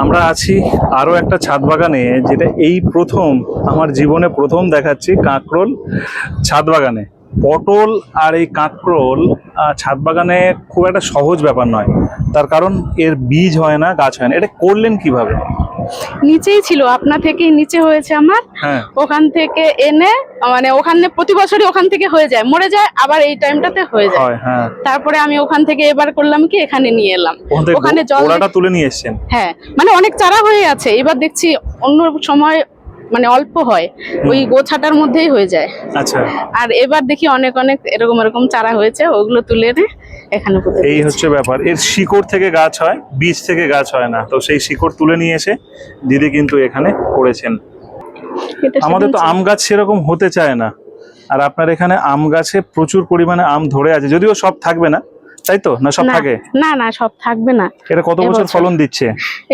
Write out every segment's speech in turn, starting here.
আমরা আছি আরও একটা ছাদ বাগানে যেটা এই প্রথম, আমার জীবনে প্রথম দেখাচ্ছি কাঁকরোল ছাদ বাগানে পটল আর এই কাঁকরোল ছাদ বাগানে খুব একটা সহজ ব্যাপার নয়। তার কারণ এর বীজ হয় না, গাছ হয় না। এটা করলেন কীভাবে? নিচেই ছিল আপনা থেকেই নিচে হয়েছে আমার। হ্যাঁ। ওখান থেকে এনে মানে ওখানে প্রতি বছরই ওখান থেকে হয়ে যায় মরে যায় আবার এই টাইমটাতে হয়ে যায়। হ্যাঁ তারপরে আমি ওখান থেকে এবার করলাম কি এখানে নিয়ে এলাম। ওখানে জল ওড়াটা তুলে নিয়ে এসছেন? হ্যাঁ মানে অনেক চারা হয়ে আছে এবার দেখছি অন্য সময় মানে অল্প হয় ওই গোছাটার মধ্যেই হয়ে যায়। আচ্ছা। আর এবার দেখি অনেক অনেক এরকম এরকম চারা হয়েছে ওগুলো তুলে এনে এখানে এই হচ্ছে ব্যাপার। এর শিকড় থেকে গাছ হয় বীজ থেকে গাছ হয় না। তো সেই শিকড় তুলে নিয়ে এসে দিদি কিন্তু এখানে করেছেন। আমাদের তো আম গাছ সেরকম হতে চায় না। আর আপনার এখানে আম গাছে প্রচুর পরিমাণে আম ধরে আছে যদিও সব থাকবে না তাই তো? না সব থাকে? না না সব থাকবে না। এটা কত বছর ফলন দিচ্ছে?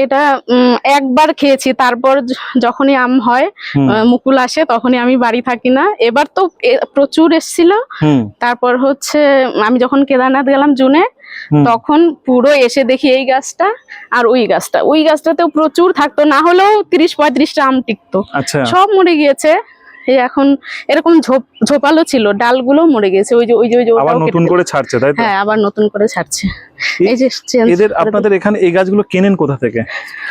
এটা একবার খেয়েছি তারপর যখনই আম হয় মুকুল আসে তখনই আমি বাড়ি থাকি না। এবার তো প্রচুর এসেছিল। তারপর হচ্ছে আমি যখন কেদারনাথ গেলাম জুনে তখন পুরো এসে দেখি এই গাছটা আর ওই গাছটা। ওই গাছটাতেও প্রচুর থাকতো না হলেও তিরিশ পঁয়ত্রিশটা আম টিকতো। আচ্ছা। সব মরে গিয়েছে। এই এখন এরকম ঝোপ ঝোপালো ছিল ডালগুলো মরে গেছে ওই যে ওই যে ওই যে আবার নতুন করে ছাড়ছে তাই তো? হ্যাঁ আবার নতুন করে ছাড়ছে। এই যে এদের আপনাদের এখানে এই গাছগুলো কেনেন কোথা থেকে?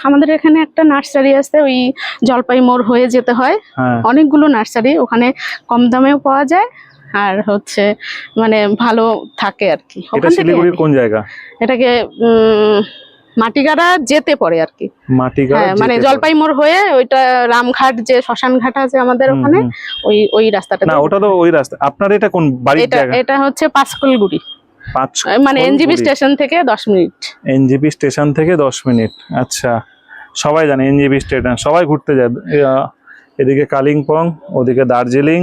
আমাদের এখানে একটা নার্সারি আছে ওই জলপাই মোড় হয়ে যেতে হয়। হ্যাঁ। অনেকগুলো নার্সারি ওখানে কম দামেও পাওয়া যায় আর হচ্ছে মানে ভালো থাকে আর কি। কোন জায়গা? এটাকে উম, মাটিগাড়া যেতে পড়ে আর কি। মাটিগাড়া হ্যাঁ মানে যেতে জলপাই মোড় হয়ে ওইটা রামঘাট যে শ্মশান ঘাট আছে আমাদের ওখানে ওই ওই রাস্তাটা না ওটা তো ওই রাস্তা। আপনার এটা কোন বাড়ির এটা জায়গা? এটা হচ্ছে পাঁচকুলগুড়ি। পাঁচ মানে এনজিবি স্টেশন থেকে দশ মিনিট। এনজিপি স্টেশন থেকে দশ মিনিট আচ্ছা। সবাই জানে এনজিপি স্টেশন সবাই ঘুরতে যায় এদিকে কালিম্পং ওদিকে দার্জিলিং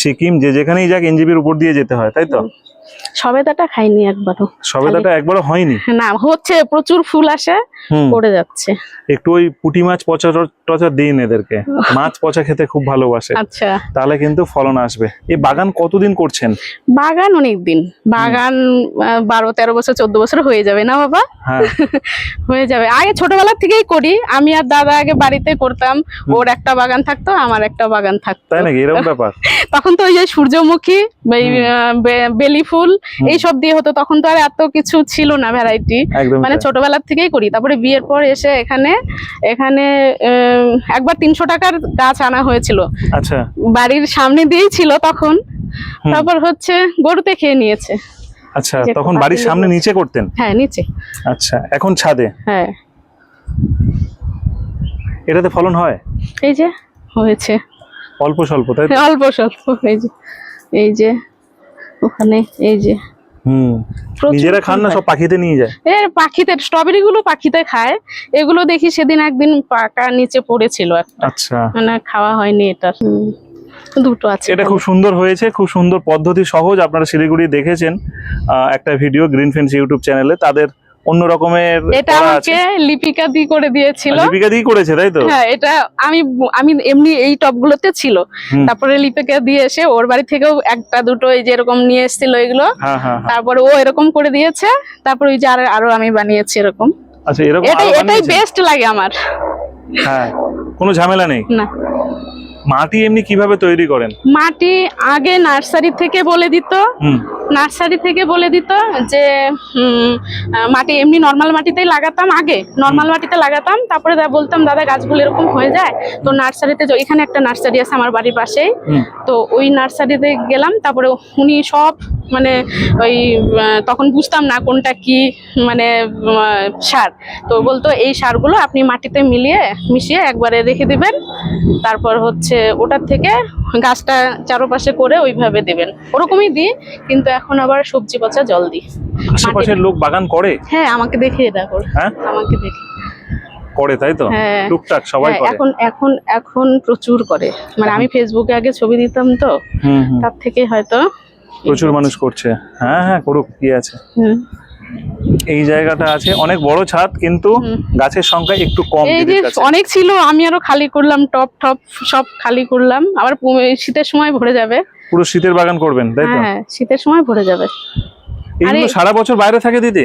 সিকিম যে যেখানেই যাক এনজিপির উপর দিয়ে যেতে হয় তাই তো? সবেদাটা খাইনি একবারও। সবেদাটা একবারও হয়নি? না হচ্ছে প্রচুর ফুল আসে পড়ে যাচ্ছে। একটু ওই পুঁটি মাছ পচা টচা দিন এদেরকে। মাছ পচা খেতে খুব ভালোবাসে। আচ্ছা। তাহলে কিন্তু ফলন আসবে। এই বাগান কতদিন করছেন? বাগান অনেক দিন বাগান বারো তেরো বছর চোদ্দ বছর হয়ে যাবে না বাবা? হ্যাঁ। হয়ে যাবে। আগে ছোটবেলা থেকেই করি। আমি আর দাদা আগে বাড়িতে করতাম। ওর একটা বাগান থাকতো আমার একটা বাগান থাকতো। তাই নাকি? এরকম ব্যাপার। তখন তো ওই যে সূর্যমুখী বেলি ফুল এইসব দিয়ে হতো। তখন তো আর এত কিছু ছিল না ভ্যারাইটি মানে ছোটবেলার থেকেই করি। তারপরে বিয়ের পর এসে এখানে এখানে একবার তিনশো টাকার গাছ আনা হয়েছিল। আচ্ছা। বাড়ির সামনে দিয়েই ছিল তখন। তারপর হচ্ছে গরুতে খেয়ে নিয়েছে। আচ্ছা তখন বাড়ির সামনে নিচে করতেন? হ্যাঁ নিচে। আচ্ছা এখন ছাদে? হ্যাঁ। এটাতে ফলন হয়? এই যে হয়েছে। অল্প স্বল্প তাই অল্প স্বল্প এই যে এই যে। ওখানে এই যে। হুম। নিজেরা খান না সব পাখিতে নিয়ে যায়? এর পাখিতে স্ট্রবেরি গুলো পাখিতে খায়। এগুলো দেখি সেদিন একদিন পাকা নিচে পড়েছিল একটা। আচ্ছা। মানে খাওয়া হয়নি এটা। দুটো আছে এটা খুব সুন্দর হয়েছে খুব সুন্দর পদ্ধতি সহজ। আপনারা শিলিগুড়ি দেখেছেন একটা ভিডিও গ্রিন ফেন্স ইউটিউব চ্যানেলে। তাদের অন্য রকমের এটা আমাকে লিপিকা দি করে দিয়েছিল। লিপিকা দিয়ে করেছে তাই তো? হ্যাঁ এটা আমি আমি এমনি এই টপগুলোতে ছিল। তারপরে লিপিকা দিয়ে এসে ওর বাড়ি থেকেও একটা দুটো এই যে এরকম নিয়ে এসেছিল এগুলো। হ্যাঁ হ্যাঁ হ্যাঁ। তারপরে ও এরকম করে দিয়েছে তারপর ওই যে আর আমি বানিয়েছি এরকম। আচ্ছা এরকম এটাই এটাই বেস্ট লাগে আমার। হ্যাঁ কোনো ঝামেলা নেই? না। মাটি এমনি কীভাবে তৈরি করেন? মাটি আগে নার্সারি থেকে বলে দিত। নার্সারি থেকে বলে দিত যে মাটি এমনি নর্মাল মাটিতেই লাগাতাম আগে। নর্মাল মাটিতে লাগাতাম তারপরে দা- বলতাম দাদা গাছগুলো এরকম হয়ে যায়? তো নার্সারিতে যে এখানে একটা নার্সারি আছে আমার বাড়ির পাশেই। তো ওই নার্সারিতে গেলাম তারপরে উনি সব মানে ওই তখন বুঝতাম না কোনটা কি মানে সার। তো বলতো এই সারগুলো আপনি মাটিতে মিলিয়ে মিশিয়ে একবারে রেখে দিবেন। তারপর হচ্ছে ওটার থেকে গাছটা চারপাশে করে ওইভাবে দিবেন। ওরকমই দিই কিন্তু এখন আবার সবজি পচা জল দিই। আশেপাশের লোক বাগান করে? হ্যাঁ আমাকে দেখে এটা করে আমাকে দেখে করে তাই তো? হ্যাঁ। টুকটাক সবাই হ্যাঁ, করে। এখন এখন এখন প্রচুর করে। মানে আমি ফেসবুকে আগে ছবি দিতাম তো। তার থেকে হয়তো প্রচুর মানুষ করছে। হ্যাঁ হ্যাঁ করুক কি আছে। এই জায়গাটা আছে অনেক বড় ছাদ কিন্তু গাছের সংখ্যা একটু কম এই যে অনেক ছিল আমি আরও খালি করলাম টপ টপ সব খালি করলাম। আবার শীতের সময় ভরে যাবে। পুরো শীতের বাগান করবেন তাই তো? হ্যাঁ শীতের সময় ভরে যাবে। এগুলো সারা বছর বাইরে থাকে দিদি?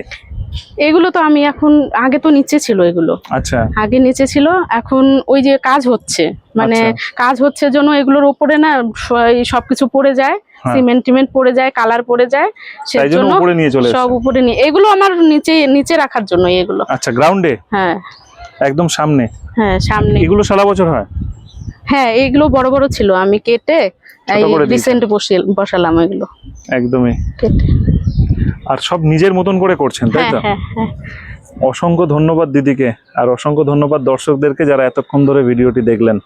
এগুলো তো আমি এখন আগে তো নিচে ছিল এগুলো। আচ্ছা। আগে নিচে ছিল এখন ওই যে কাজ হচ্ছে। মানে আচ্ছা। কাজ হচ্ছে জন্য এগুলোর উপরে না সবকিছু পড়ে যায় হ্যাঁ। সিমেন্ট টিমেন্ট পড়ে যায় কালার পড়ে যায় সেজন্য উপরে নিয়ে চলে সব উপরে নিয়ে এগুলো আমার নিচে নিচে রাখার জন্য এগুলো। আচ্ছা গ্রাউন্ডে? হ্যাঁ। একদম সামনে? হ্যাঁ সামনে। এগুলো সারা বছর হয়? হ্যাঁ এইগুলো বড় বড় ছিল আমি কেটে এই রিসেন্ট বসালাম এগুলো। একদমই। আর সব নিজের মতন করে করছেন তাই হ্যাঁ তো হ্যাঁ হ্যাঁ। অসংখ্য ধন্যবাদ দিদিকে আর অসংখ্য ধন্যবাদ দর্শকদেরকে যারা এতক্ষণ ধরে ভিডিওটি দেখলেন।